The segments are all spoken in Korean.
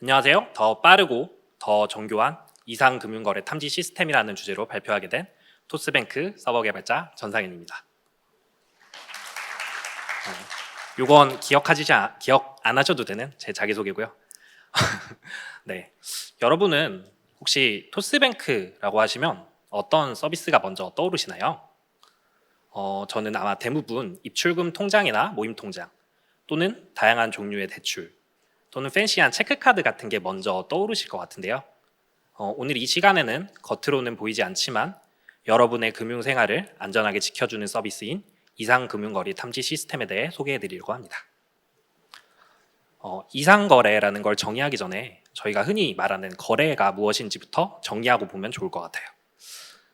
안녕하세요. 더 빠르고 더 정교한 이상금융거래 탐지 시스템이라는 주제로 발표하게 된 토스뱅크 서버 개발자 전상현입니다. 어, 요건 기억하지 않- 기억 안 하셔도 되는 제 자기소개고요. 네, 여러분은 혹시 토스뱅크라고 하시면 어떤 서비스가 먼저 떠오르시나요? 어, 저는 아마 대부분 입출금 통장이나 모임 통장 또는 다양한 종류의 대출 또는 팬시한 체크카드 같은 게 먼저 떠오르실 것 같은데요. 어, 오늘 이 시간에는 겉으로는 보이지 않지만 여러분의 금융 생활을 안전하게 지켜주는 서비스인 이상금융거래 탐지 시스템에 대해 소개해 드리려고 합니다. 어, 이상거래라는 걸 정의하기 전에 저희가 흔히 말하는 거래가 무엇인지부터 정의하고 보면 좋을 것 같아요.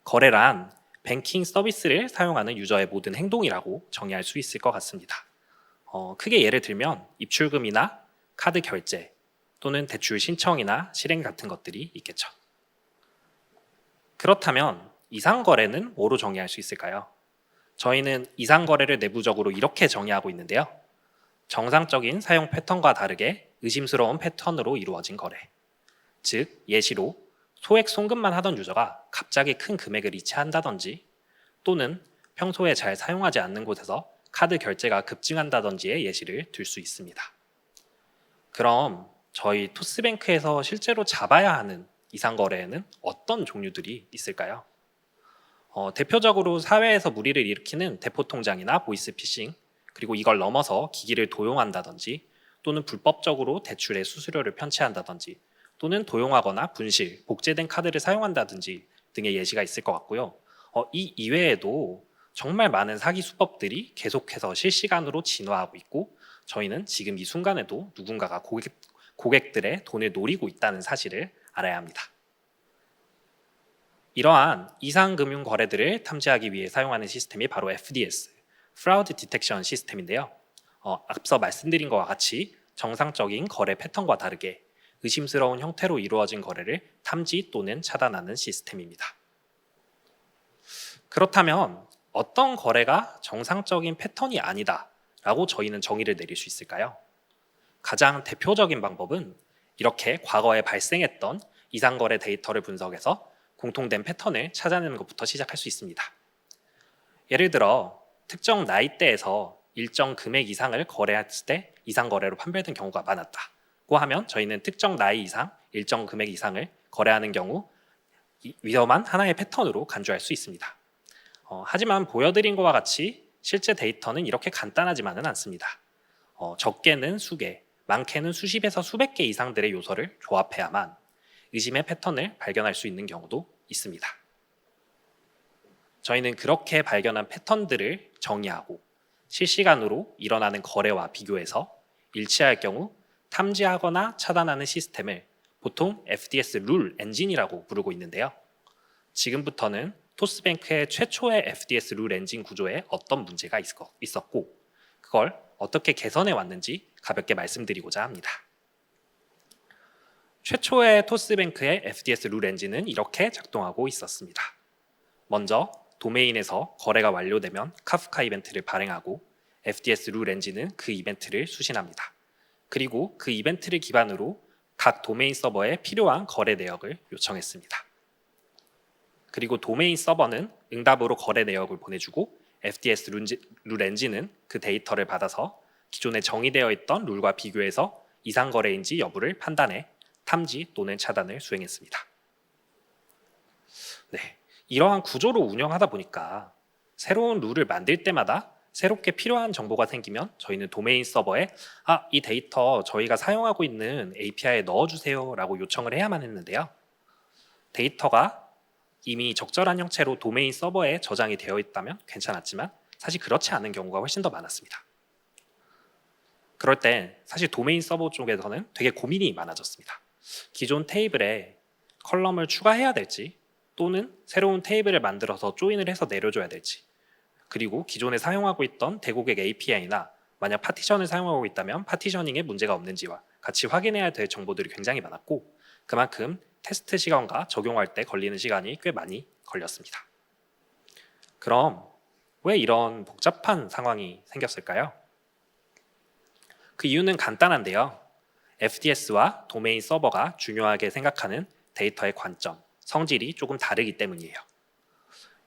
거래란 뱅킹 서비스를 사용하는 유저의 모든 행동이라고 정의할 수 있을 것 같습니다. 어, 크게 예를 들면 입출금이나 카드 결제 또는 대출 신청이나 실행 같은 것들이 있겠죠. 그렇다면 이상 거래는 뭐로 정의할 수 있을까요? 저희는 이상 거래를 내부적으로 이렇게 정의하고 있는데요. 정상적인 사용 패턴과 다르게 의심스러운 패턴으로 이루어진 거래. 즉, 예시로 소액 송금만 하던 유저가 갑자기 큰 금액을 이체한다든지 또는 평소에 잘 사용하지 않는 곳에서 카드 결제가 급증한다든지의 예시를 들 수 있습니다. 그럼 저희 토스뱅크에서 실제로 잡아야 하는 이상 거래에는 어떤 종류들이 있을까요? 어, 대표적으로 사회에서 무리를 일으키는 대포 통장이나 보이스피싱 그리고 이걸 넘어서 기기를 도용한다든지 또는 불법적으로 대출의 수수료를 편취한다든지 또는 도용하거나 분실, 복제된 카드를 사용한다든지 등의 예시가 있을 것 같고요. 어, 이 이외에도 정말 많은 사기 수법들이 계속해서 실시간으로 진화하고 있고 저희는 지금 이 순간에도 누군가가 고객, 고객들의 돈을 노리고 있다는 사실을 알아야 합니다. 이러한 이상금융 거래들을 탐지하기 위해 사용하는 시스템이 바로 FDS, Fraud Detection 시스템인데요. 어, 앞서 말씀드린 것과 같이 정상적인 거래 패턴과 다르게 의심스러운 형태로 이루어진 거래를 탐지 또는 차단하는 시스템입니다. 그렇다면 어떤 거래가 정상적인 패턴이 아니다 라고 저희는 정의를 내릴 수 있을까요? 가장 대표적인 방법은 이렇게 과거에 발생했던 이상거래 데이터를 분석해서 공통된 패턴을 찾아내는 것부터 시작할 수 있습니다. 예를 들어 특정 나이대에서 일정 금액 이상을 거래했을 때 이상 거래로 판별된 경우가 많았다고 하면 저희는 특정 나이 이상 일정 금액 이상을 거래하는 경우 이- 위험한 하나의 패턴으로 간주할 수 있습니다. 어, 하지만 보여드린 것과 같이 실제 데이터는 이렇게 간단하지만은 않습니다. 어, 적게는 수개, 많게는 수십에서 수백 개 이상들의 요소를 조합해야만 의심의 패턴을 발견할 수 있는 경우도 있습니다. 저희는 그렇게 발견한 패턴들을 정의하고 실시간으로 일어나는 거래와 비교해서 일치할 경우 탐지하거나 차단하는 시스템을 보통 FDS 룰 엔진이라고 부르고 있는데요. 지금부터는 토스뱅크의 최초의 FDS 룰 엔진 구조에 어떤 문제가 있었- 있었고 그걸 어떻게 개선해 왔는지 가볍게 말씀드리고자 합니다. 최초의 토스뱅크의 FDS 룰 엔진은 이렇게 작동하고 있었습니다. 먼저 도메인에서 거래가 완료되면 카프카 이벤트를 발행하고 FDS 룰 엔진은 그 이벤트를 수신합니다. 그리고 그 이벤트를 기반으로 각 도메인 서버에 필요한 거래 내역을 요청했습니다. 그리고 도메인 서버는 응답으로 거래 내역을 보내주고 FDS 룰 엔진은 그 데이터를 받아서 기존에 정의되어 있던 룰과 비교해서 이상 거래인지 여부를 판단해 탐지 또는 차단을 수행했습니다. 네, 이러한 구조로 운영하다 보니까 새로운 룰을 만들 때마다 새롭게 필요한 정보가 생기면 저희는 도메인 서버에 아, 이 데이터 저희가 사용하고 있는 API에 넣어주세요라고 요청을 해야만 했는데요. 데이터가 이미 적절한 형체로 도메인 서버에 저장이 되어 있다면 괜찮았지만 사실 그렇지 않은 경우가 훨씬 더 많았습니다. 그럴 때 사실 도메인 서버 쪽에서는 되게 고민이 많아졌습니다. 기존 테이블에 컬럼을 추가해야 될지 또는 새로운 테이블을 만들어서 조인을 해서 내려줘야 될지 그리고 기존에 사용하고 있던 대고객 API나 만약 파티션을 사용하고 있다면 파티셔닝에 문제가 없는지와 같이 확인해야 될 정보들이 굉장히 많았고 그만큼 테스트 시간과 적용할 때 걸리는 시간이 꽤 많이 걸렸습니다. 그럼 왜 이런 복잡한 상황이 생겼을까요? 그 이유는 간단한데요. FTS와 도메인 서버가 중요하게 생각하는 데이터의 관점, 성질이 조금 다르기 때문이에요.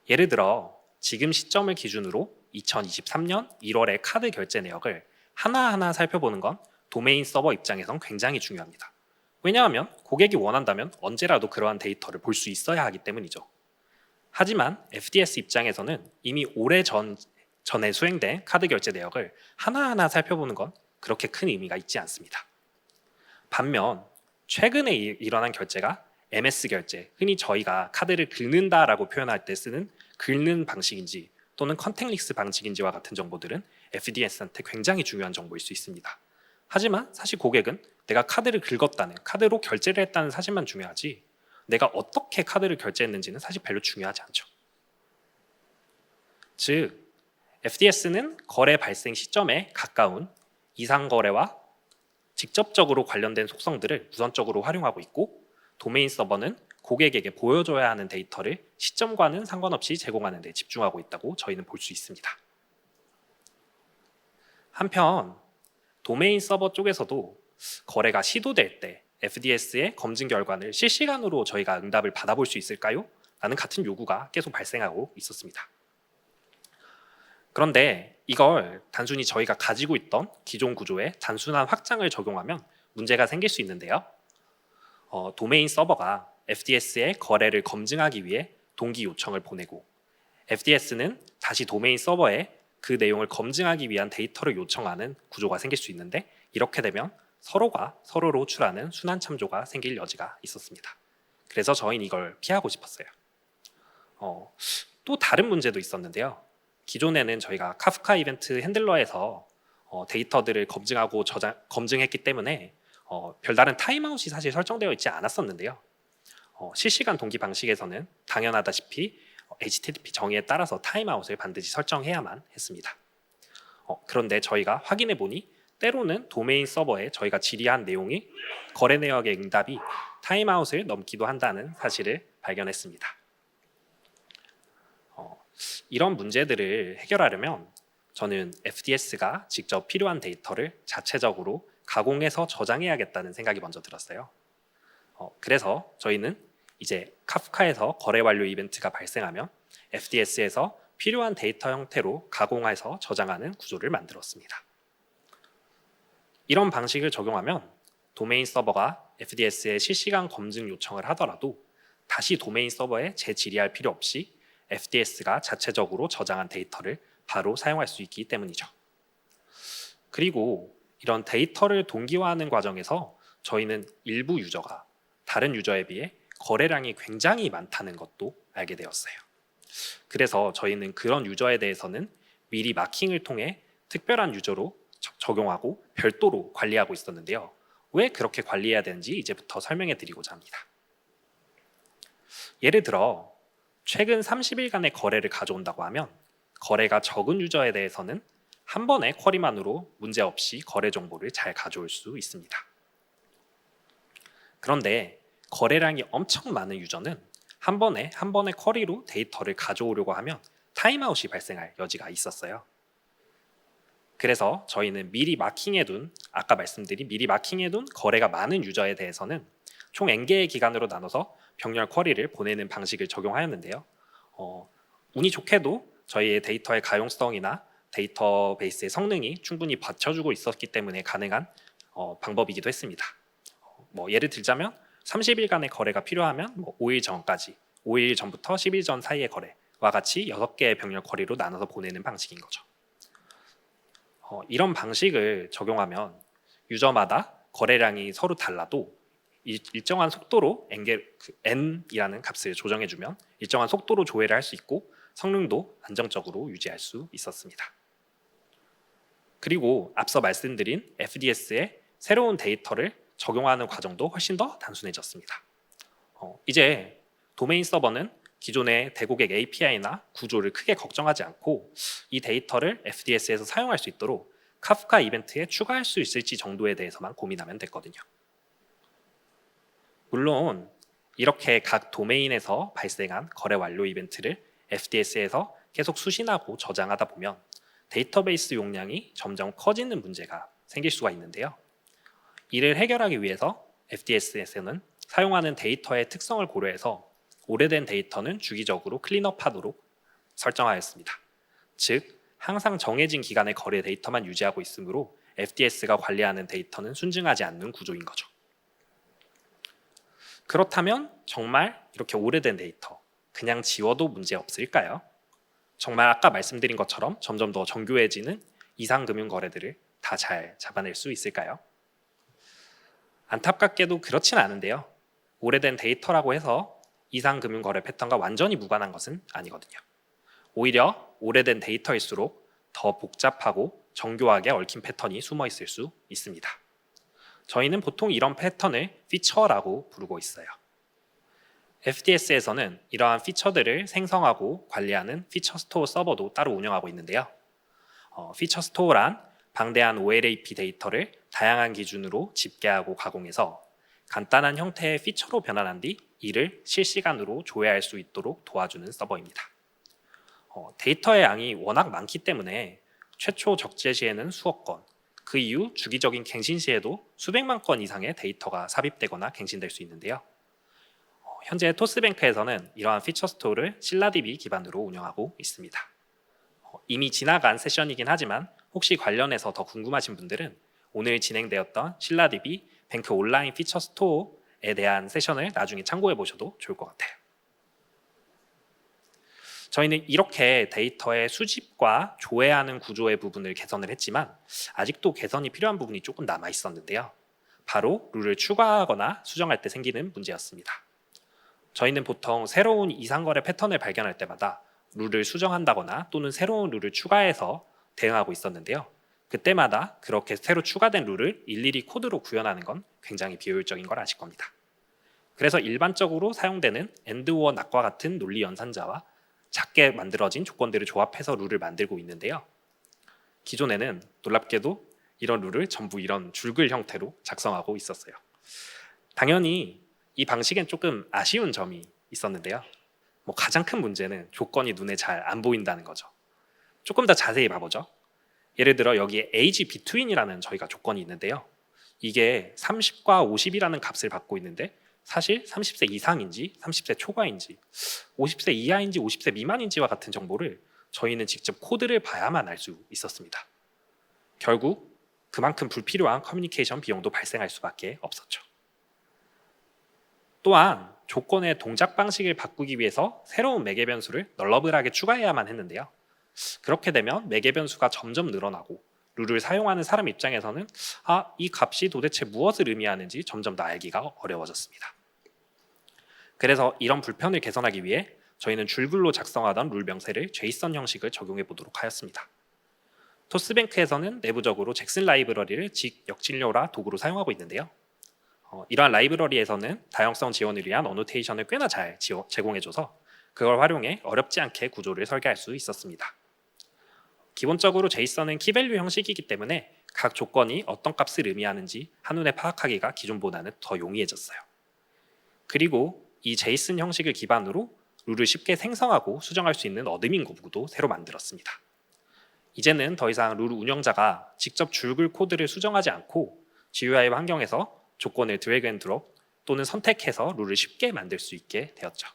예를 들어 지금 시점을 기준으로 2023년 1월의 카드 결제 내역을 하나하나 살펴보는 건 도메인 서버 입장에선 굉장히 중요합니다. 왜냐하면 고객이 원한다면 언제라도 그러한 데이터를 볼 수 있어야 하기 때문이죠. 하지만 FDS 입장에서는 이미 오래 전, 전에 수행된 카드 결제 내역을 하나하나 살펴보는 건 그렇게 큰 의미가 있지 않습니다. 반면 최근에 일- 일어난 결제가 MS 결제, 흔히 저희가 카드를 긁는다라고 표현할 때 쓰는 긁는 방식인지 또는 컨택리스 방식인지와 같은 정보들은 FDS한테 굉장히 중요한 정보일 수 있습니다. 하지만 사실 고객은 내가 카드를 긁었다는 카드로 결제를 했다는 사실만 중요하지 내가 어떻게 카드를 결제했는지는 사실 별로 중요하지 않죠. 즉 FDS는 거래 발생 시점에 가까운 이상 거래와 직접적으로 관련된 속성들을 우선적으로 활용하고 있고 도메인 서버는 고객에게 보여줘야 하는 데이터를 시점과는 상관없이 제공하는 데 집중하고 있다고 저희는 볼 수 있습니다. 한편 도메인 서버 쪽에서도 거래가 시도될 때 FDS의 검증 결과를 실시간으로 저희가 응답을 받아볼 수 있을까요? 라는 같은 요구가 계속 발생하고 있었습니다. 그런데 이걸 단순히 저희가 가지고 있던 기존 구조에 단순한 확장을 적용하면 문제가 생길 수 있는데요. 어, 도메인 서버가 FDS의 거래를 검증하기 위해 동기 요청을 보내고 FDS는 다시 도메인 서버에 그 내용을 검증하기 위한 데이터를 요청하는 구조가 생길 수 있는데 이렇게 되면 서로가 서로로 호출하는 순환 참조가 생길 여지가 있었습니다. 그래서 저희는 이걸 피하고 싶었어요. 어, 또 다른 문제도 있었는데요. 기존에는 저희가 카프카 이벤트 핸들러에서 어, 데이터들을 검증하고 저장, 검증했기 때문에 어, 별다른 타임아웃이 사실 설정되어 있지 않았었는데요. 어, 실시간 동기 방식에서는 당연하다시피 어, HTTP 정의에 따라서 타임아웃을 반드시 설정해야만 했습니다. 어, 그런데 저희가 확인해 보니 때로는 도메인 서버에 저희가 질의한 내용이 거래 내역의 응답이 타임아웃을 넘기도 한다는 사실을 발견했습니다. 어, 이런 문제들을 해결하려면 저는 FDS가 직접 필요한 데이터를 자체적으로 가공해서 저장해야겠다는 생각이 먼저 들었어요. 어, 그래서 저희는 이제 카프카에서 거래 완료 이벤트가 발생하면 FDS에서 필요한 데이터 형태로 가공해서 저장하는 구조를 만들었습니다. 이런 방식을 적용하면 도메인 서버가 FDS에 실시간 검증 요청을 하더라도 다시 도메인 서버에 재질의할 필요 없이 FDS가 자체적으로 저장한 데이터를 바로 사용할 수 있기 때문이죠. 그리고 이런 데이터를 동기화하는 과정에서 저희는 일부 유저가 다른 유저에 비해 거래량이 굉장히 많다는 것도 알게 되었어요. 그래서 저희는 그런 유저에 대해서는 미리 마킹을 통해 특별한 유저로 저- 적용하고 별도로 관리하고 있었는데요. 왜 그렇게 관리해야 되는지 이제부터 설명해 드리고자 합니다. 예를 들어 최근 30일간의 거래를 가져온다고 하면 거래가 적은 유저에 대해서는 한 번의 쿼리만으로 문제없이 거래 정보를 잘 가져올 수 있습니다. 그런데 거래량이 엄청 많은 유저는 한 번에 한 번의 쿼리로 데이터를 가져오려고 하면 타임아웃이 발생할 여지가 있었어요. 그래서 저희는 미리 마킹해둔 아까 말씀드린 미리 마킹해둔 거래가 많은 유저에 대해서는 총 n개의 기간으로 나눠서 병렬 쿼리를 보내는 방식을 적용하였는데요. 어, 운이 좋게도 저희의 데이터의 가용성이나 데이터베이스의 성능이 충분히 받쳐주고 있었기 때문에 가능한 어, 방법이기도 했습니다. 어, 뭐 예를 들자면 30일간의 거래가 필요하면 뭐 5일 전까지, 5일 전부터 10일 전 사이의 거래와 같이 6개의 병렬 쿼리로 나눠서 보내는 방식인 거죠. 어, 이런 방식을 적용하면 유저마다 거래량이 서로 달라도 일- 일정한 속도로 그 n이라는 값을 조정해주면 일정한 속도로 조회를 할 수 있고 성능도 안정적으로 유지할 수 있었습니다. 그리고 앞서 말씀드린 FDS에 새로운 데이터를 적용하는 과정도 훨씬 더 단순해졌습니다. 어, 이제 도메인 서버는 기존의 대고객 API나 구조를 크게 걱정하지 않고 이 데이터를 FDS에서 사용할 수 있도록 카프카 이벤트에 추가할 수 있을지 정도에 대해서만 고민하면 됐거든요. 물론 이렇게 각 도메인에서 발생한 거래 완료 이벤트를 FDS에서 계속 수신하고 저장하다 보면 데이터베이스 용량이 점점 커지는 문제가 생길 수가 있는데요. 이를 해결하기 위해서 FDS에서는 사용하는 데이터의 특성을 고려해서 오래된 데이터는 주기적으로 클린업하도록 설정하였습니다. 즉, 항상 정해진 기간의 거래 데이터만 유지하고 있으므로 FDS가 관리하는 데이터는 순증하지 않는 구조인 거죠. 그렇다면 정말 이렇게 오래된 데이터 그냥 지워도 문제 없을까요? 정말 아까 말씀드린 것처럼 점점 더 정교해지는 이상금융 거래들을 다 잘 잡아낼 수 있을까요? 안타깝게도 그렇진 않은데요. 오래된 데이터라고 해서 이상 금융 거래 패턴과 완전히 무관한 것은 아니거든요. 오히려 오래된 데이터일수록 더 복잡하고 정교하게 얽힌 패턴이 숨어 있을 수 있습니다. 저희는 보통 이런 패턴을 피처라고 부르고 있어요. FDS에서는 이러한 피처들을 생성하고 관리하는 피처 스토어 서버도 따로 운영하고 있는데요. 어, 피처 스토어란 방대한 OLAP 데이터를 다양한 기준으로 집계하고 가공해서 간단한 형태의 피처로 변환한 뒤 이를 실시간으로 조회할 수 있도록 도와주는 서버입니다. 어, 데이터의 양이 워낙 많기 때문에 최초 적재 시에는 수억 건, 그 이후 주기적인 갱신 시에도 수백만 건 이상의 데이터가 삽입되거나 갱신될 수 있는데요. 어, 현재 토스뱅크에서는 이러한 피처 스토어를 신라DB 기반으로 운영하고 있습니다. 어, 이미 지나간 세션이긴 하지만 혹시 관련해서 더 궁금하신 분들은 오늘 진행되었던 신라DB 뱅크 온라인 피처 스토어에 대한 세션을 나중에 참고해 보셔도 좋을 것 같아요. 저희는 이렇게 데이터의 수집과 조회하는 구조의 부분을 개선을 했지만 아직도 개선이 필요한 부분이 조금 남아 있었는데요. 바로 룰을 추가하거나 수정할 때 생기는 문제였습니다. 저희는 보통 새로운 이상거래 패턴을 발견할 때마다 룰을 수정한다거나 또는 새로운 룰을 추가해서 대응하고 있었는데요. 그때마다 그렇게 새로 추가된 룰을 일일이 코드로 구현하는 건 굉장히 비효율적인 걸 아실 겁니다. 그래서 일반적으로 사용되는 엔드워 낫과 같은 논리 연산자와 작게 만들어진 조건들을 조합해서 룰을 만들고 있는데요. 기존에는 놀랍게도 이런 룰을 전부 이런 줄글 형태로 작성하고 있었어요. 당연히 이 방식엔 조금 아쉬운 점이 있었는데요. 뭐 가장 큰 문제는 조건이 눈에 잘 안 보인다는 거죠. 조금 더 자세히 봐보죠. 예를 들어 여기에 age between이라는 저희가 조건이 있는데요. 이게 30과 50이라는 값을 받고 있는데 사실 30세 이상인지 30세 초과인지 50세 이하인지 50세 미만인지와 같은 정보를 저희는 직접 코드를 봐야만 알 수 있었습니다. 결국 그만큼 불필요한 커뮤니케이션 비용도 발생할 수밖에 없었죠. 또한 조건의 동작 방식을 바꾸기 위해서 새로운 매개 변수를 널러블하게 추가해야만 했는데요. 그렇게 되면 매개 변수가 점점 늘어나고 룰을 사용하는 사람 입장에서는 아, 이 값이 도대체 무엇을 의미하는지 점점 더 알기가 어려워졌습니다. 그래서 이런 불편을 개선하기 위해 저희는 줄글로 작성하던 룰 명세를 제이슨 형식을 적용해 보도록 하였습니다. 토스뱅크에서는 내부적으로 잭슨 라이브러리를 직 역진료라 도구로 사용하고 있는데요. 어, 이러한 라이브러리에서는 다양성 지원을 위한 어노테이션을 꽤나 잘 제공해줘서 그걸 활용해 어렵지 않게 구조를 설계할 수 있었습니다. 기본적으로 제이슨은 키밸류 형식이기 때문에 각 조건이 어떤 값을 의미하는지 한눈에 파악하기가 기존보다는 더 용이해졌어요. 그리고 이 제이슨 형식을 기반으로 룰을 쉽게 생성하고 수정할 수 있는 어드민 거부도 새로 만들었습니다. 이제는 더 이상 룰 운영자가 직접 줄글 코드를 수정하지 않고 GUI 환경에서 조건을 드래그 앤 드롭 또는 선택해서 룰을 쉽게 만들 수 있게 되었죠.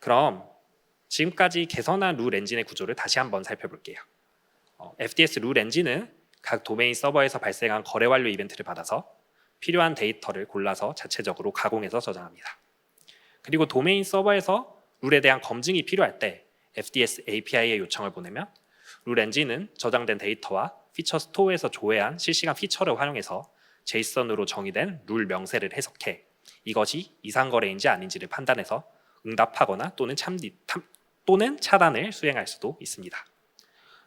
그럼 지금까지 개선한 룰 엔진의 구조를 다시 한번 살펴볼게요. 어, FDS 룰 엔진은 각 도메인 서버에서 발생한 거래 완료 이벤트를 받아서 필요한 데이터를 골라서 자체적으로 가공해서 저장합니다. 그리고 도메인 서버에서 룰에 대한 검증이 필요할 때 FDS API에 요청을 보내면 룰 엔진은 저장된 데이터와 피처 스토어에서 조회한 실시간 피처를 활용해서 제이슨으로 정의된 룰 명세를 해석해 이것이 이상거래인지 아닌지를 판단해서 응답하거나 또는 탐, 또는 차단을 수행할 수도 있습니다.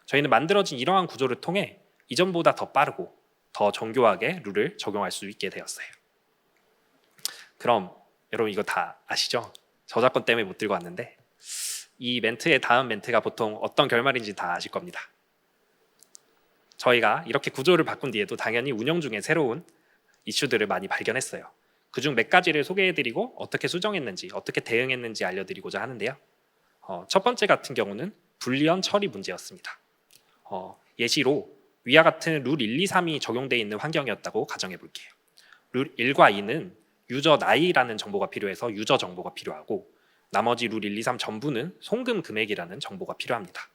저희는 만들어진 이러한 구조를 통해 이전보다 더 빠르고 더 정교하게 룰을 적용할 수 있게 되었어요. 그럼 여러분 이거 다 아시죠? 저작권 때문에 못 들고 왔는데 이 멘트의 다음 멘트가 보통 어떤 결말인지 다 아실 겁니다. 저희가 이렇게 구조를 바꾼 뒤에도 당연히 운영 중에 새로운 이슈들을 많이 발견했어요. 그중 몇 가지를 소개해드리고 어떻게 수정했는지 어떻게 대응했는지 알려드리고자 하는데요. 어, 첫 번째 같은 경우는 불리언 처리 문제였습니다. 어, 예시로 위와 같은 룰 1, 2, 3이 적용되어 있는 환경이었다고 가정해 볼게요. 룰 1과 2는 유저 나이라는 정보가 필요해서 유저 정보가 필요하고 나머지 룰 1, 2, 3 전부는 송금 금액이라는 정보가 필요합니다.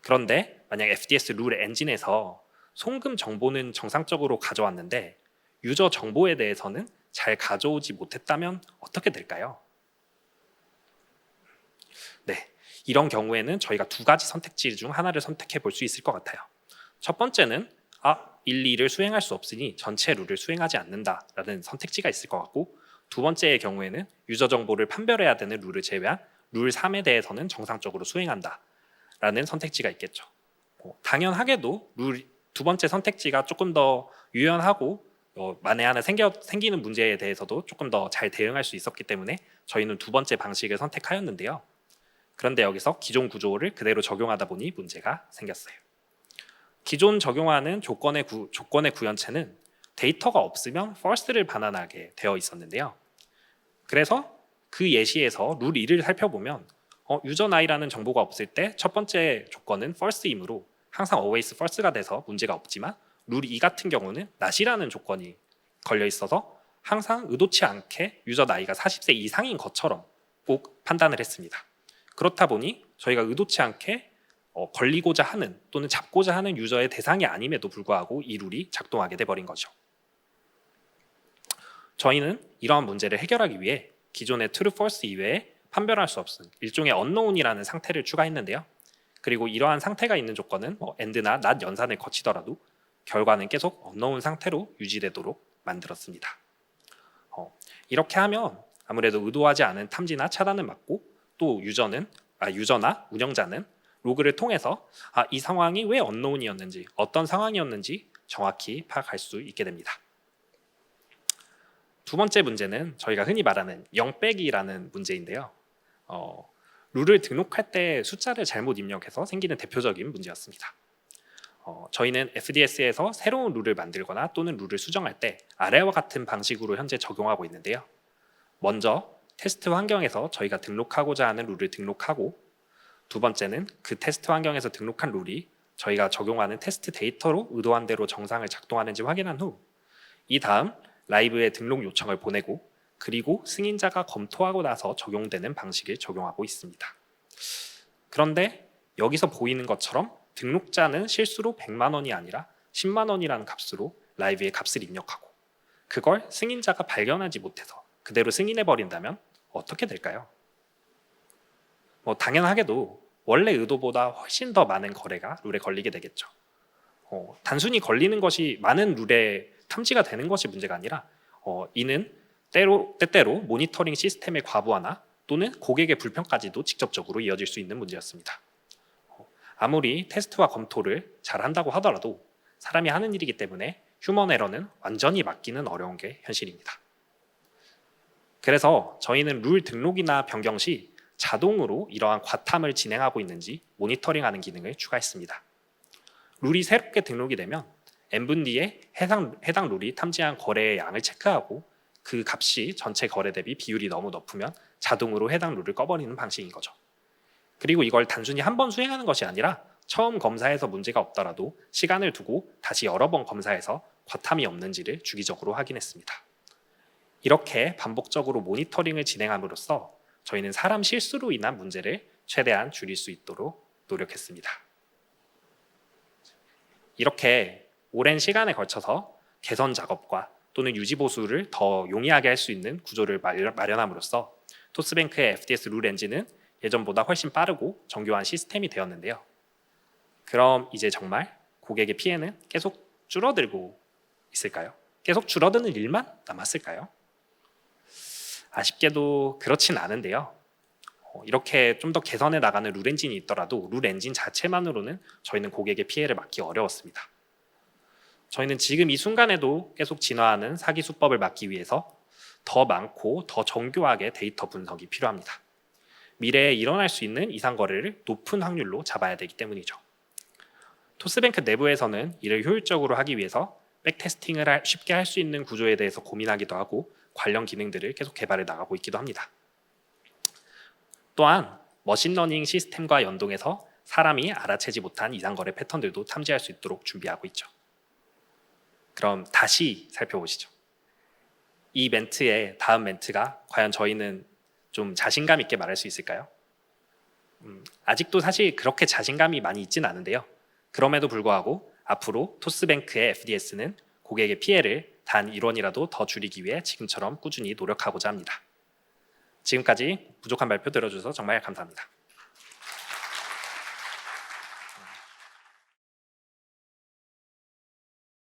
그런데 만약 FDS 룰 엔진에서 송금 정보는 정상적으로 가져왔는데 유저 정보에 대해서는 잘 가져오지 못했다면 어떻게 될까요? 네, 이런 경우에는 저희가 두 가지 선택지 중 하나를 선택해 볼 수 있을 것 같아요. 첫 번째는 아, 1, 2를 수행할 수 없으니 전체 룰을 수행하지 않는다라는 선택지가 있을 것 같고 두 번째의 경우에는 유저 정보를 판별해야 되는 룰을 제외한 룰 3에 대해서는 정상적으로 수행한다라는 선택지가 있겠죠. 어, 당연하게도 룰 두 번째 선택지가 조금 더 유연하고 어, 만에 하나 생겨, 생기는 문제에 대해서도 조금 더 잘 대응할 수 있었기 때문에 저희는 두 번째 방식을 선택하였는데요. 그런데 여기서 기존 구조를 그대로 적용하다 보니 문제가 생겼어요. 기존 적용하는 조건의, 구, 조건의 구현체는 데이터가 없으면 first를 반환하게 되어 있었는데요. 그래서 그 예시에서 룰 2를 살펴보면 어, 유저 나이라는 정보가 없을 때 첫 번째 조건은 first이므로 항상 always first가 돼서 문제가 없지만 룰 2 같은 경우는 not이라는 조건이 걸려 있어서 항상 의도치 않게 유저 나이가 40세 이상인 것처럼 꼭 판단을 했습니다. 그렇다 보니 저희가 의도치 않게 어, 걸리고자 하는 또는 잡고자 하는 유저의 대상이 아님에도 불구하고 이 룰이 작동하게 돼버린 거죠. 저희는 이러한 문제를 해결하기 위해 기존의 true, false 이외에 판별할 수 없은 일종의 unknown이라는 상태를 추가했는데요. 그리고 이러한 상태가 있는 조건은 뭐 and나 not 연산을 거치더라도 결과는 계속 unknown 상태로 유지되도록 만들었습니다. 어, 이렇게 하면 아무래도 의도하지 않은 탐지나 차단을 막고 또 유저는 아, 유저나 운영자는 로그를 통해서 아, 이 상황이 왜 언노운이었는지 어떤 상황이었는지 정확히 파악할 수 있게 됩니다. 두 번째 문제는 저희가 흔히 말하는 0 빼기라는 문제인데요. 어, 룰을 등록할 때 숫자를 잘못 입력해서 생기는 대표적인 문제였습니다. 어, 저희는 FDS에서 새로운 룰을 만들거나 또는 룰을 수정할 때 아래와 같은 방식으로 현재 적용하고 있는데요. 먼저 테스트 환경에서 저희가 등록하고자 하는 룰을 등록하고 두 번째는 그 테스트 환경에서 등록한 룰이 저희가 적용하는 테스트 데이터로 의도한 대로 정상을 작동하는지 확인한 후 이 다음 라이브에 등록 요청을 보내고 그리고 승인자가 검토하고 나서 적용되는 방식을 적용하고 있습니다. 그런데 여기서 보이는 것처럼 등록자는 실수로 100만 원이 아니라 10만 원이라는 값으로 라이브에 값을 입력하고 그걸 승인자가 발견하지 못해서 그대로 승인해 버린다면 어떻게 될까요? 뭐 당연하게도 원래 의도보다 훨씬 더 많은 거래가 룰에 걸리게 되겠죠. 어, 단순히 걸리는 것이 많은 룰에 탐지가 되는 것이 문제가 아니라 어, 이는 때로, 때때로 모니터링 시스템의 과부하나 또는 고객의 불평까지도 직접적으로 이어질 수 있는 문제였습니다. 어, 아무리 테스트와 검토를 잘 한다고 하더라도 사람이 하는 일이기 때문에 휴먼 에러는 완전히 막기는 어려운 게 현실입니다. 그래서 저희는 룰 등록이나 변경 시 자동으로 이러한 과탐을 진행하고 있는지 모니터링하는 기능을 추가했습니다. 룰이 새롭게 등록이 되면 n분 뒤에 해당, 해당 룰이 탐지한 거래의 양을 체크하고 그 값이 전체 거래 대비 비율이 너무 높으면 자동으로 해당 룰을 꺼버리는 방식인 거죠. 그리고 이걸 단순히 한 번 수행하는 것이 아니라 처음 검사해서 문제가 없더라도 시간을 두고 다시 여러 번 검사해서 과탐이 없는지를 주기적으로 확인했습니다. 이렇게 반복적으로 모니터링을 진행함으로써 저희는 사람 실수로 인한 문제를 최대한 줄일 수 있도록 노력했습니다. 이렇게 오랜 시간에 걸쳐서 개선 작업과 또는 유지 보수를 더 용이하게 할 수 있는 구조를 마련함으로써 토스뱅크의 FDS 룰 엔진은 예전보다 훨씬 빠르고 정교한 시스템이 되었는데요. 그럼 이제 정말 고객의 피해는 계속 줄어들고 있을까요? 계속 줄어드는 일만 남았을까요? 아쉽게도 그렇진 않은데요. 어, 이렇게 좀 더 개선해 나가는 룰 엔진이 있더라도 룰 엔진 자체만으로는 저희는 고객의 피해를 막기 어려웠습니다. 저희는 지금 이 순간에도 계속 진화하는 사기 수법을 막기 위해서 더 많고 더 정교하게 데이터 분석이 필요합니다. 미래에 일어날 수 있는 이상 거래를 높은 확률로 잡아야 되기 때문이죠. 토스뱅크 내부에서는 이를 효율적으로 하기 위해서 백테스팅을 쉽게 할 수 있는 구조에 대해서 고민하기도 하고 관련 기능들을 계속 개발해 나가고 있기도 합니다. 또한 머신러닝 시스템과 연동해서 사람이 알아채지 못한 이상거래 패턴들도 탐지할 수 있도록 준비하고 있죠. 그럼 다시 살펴보시죠. 이 멘트의 다음 멘트가 과연 저희는 좀 자신감 있게 말할 수 있을까요? 음, 아직도 사실 그렇게 자신감이 많이 있진 않은데요. 그럼에도 불구하고 앞으로 토스뱅크의 FDS는 고객의 피해를 단 1원이라도 더 줄이기 위해 지금처럼 꾸준히 노력하고자 합니다. 지금까지 부족한 발표 들어주셔서 정말 감사합니다.